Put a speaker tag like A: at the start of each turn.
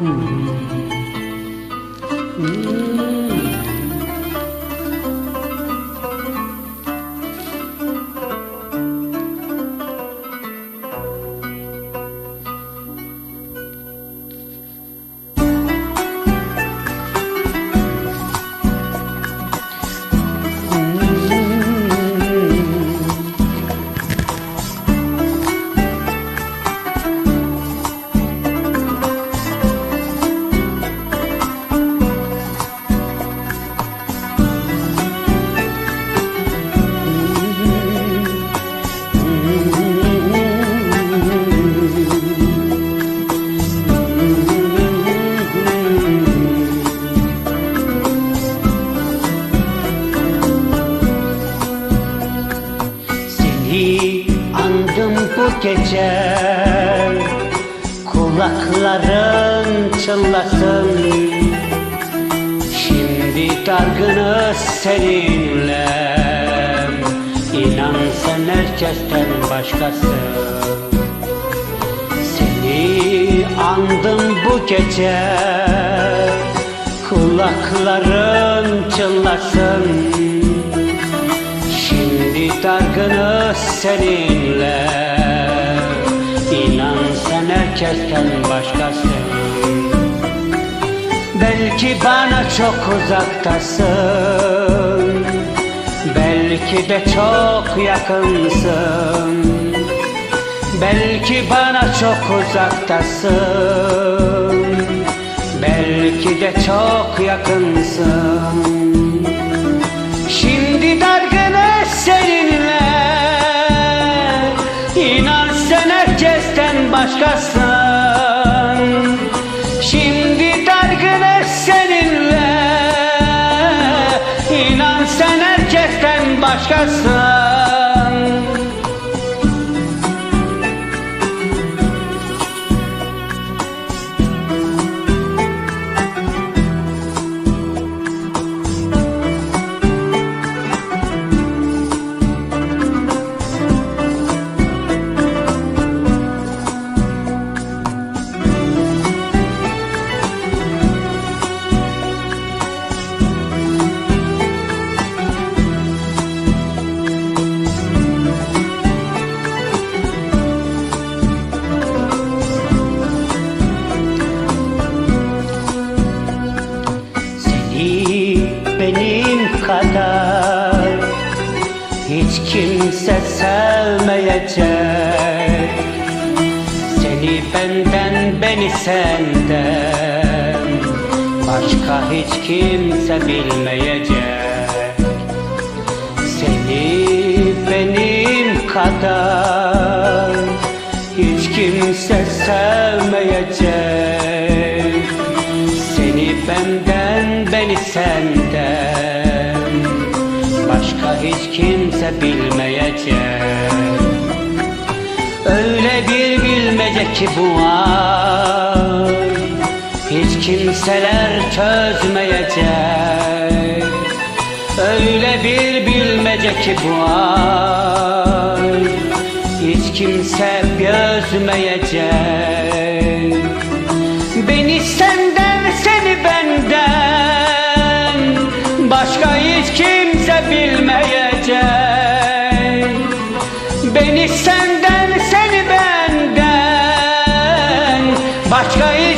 A: Seni andım bu gece Kulakların çınlasın. Şimdi dargınız seninle İnan sen herkesten başkası. Seni andım bu gece Kulakların çınlasın. Şimdi dargınız seninle herkesten başkasın Belki bana çok uzaktasın. Belki de çok yakınsın. Belki bana çok uzaktasın. Belki de çok yakınsın. Şimdi dargınız seninle. İnan sen herkesten başkasın herkesten başkasın hiç kimse sevmeyecek. Seni benden beni senden. Başka hiç kimse bilmeyecek. Seni benim kadar hiç kimse sevmeyecek. Seni benden beni senden hiç kimse bilmeyecek Öyle bir bilmece ki bu ay Hiç kimseler çözmeyecek Öyle bir bilmece ki bu ay Hiç kimse gözmeyecek 该。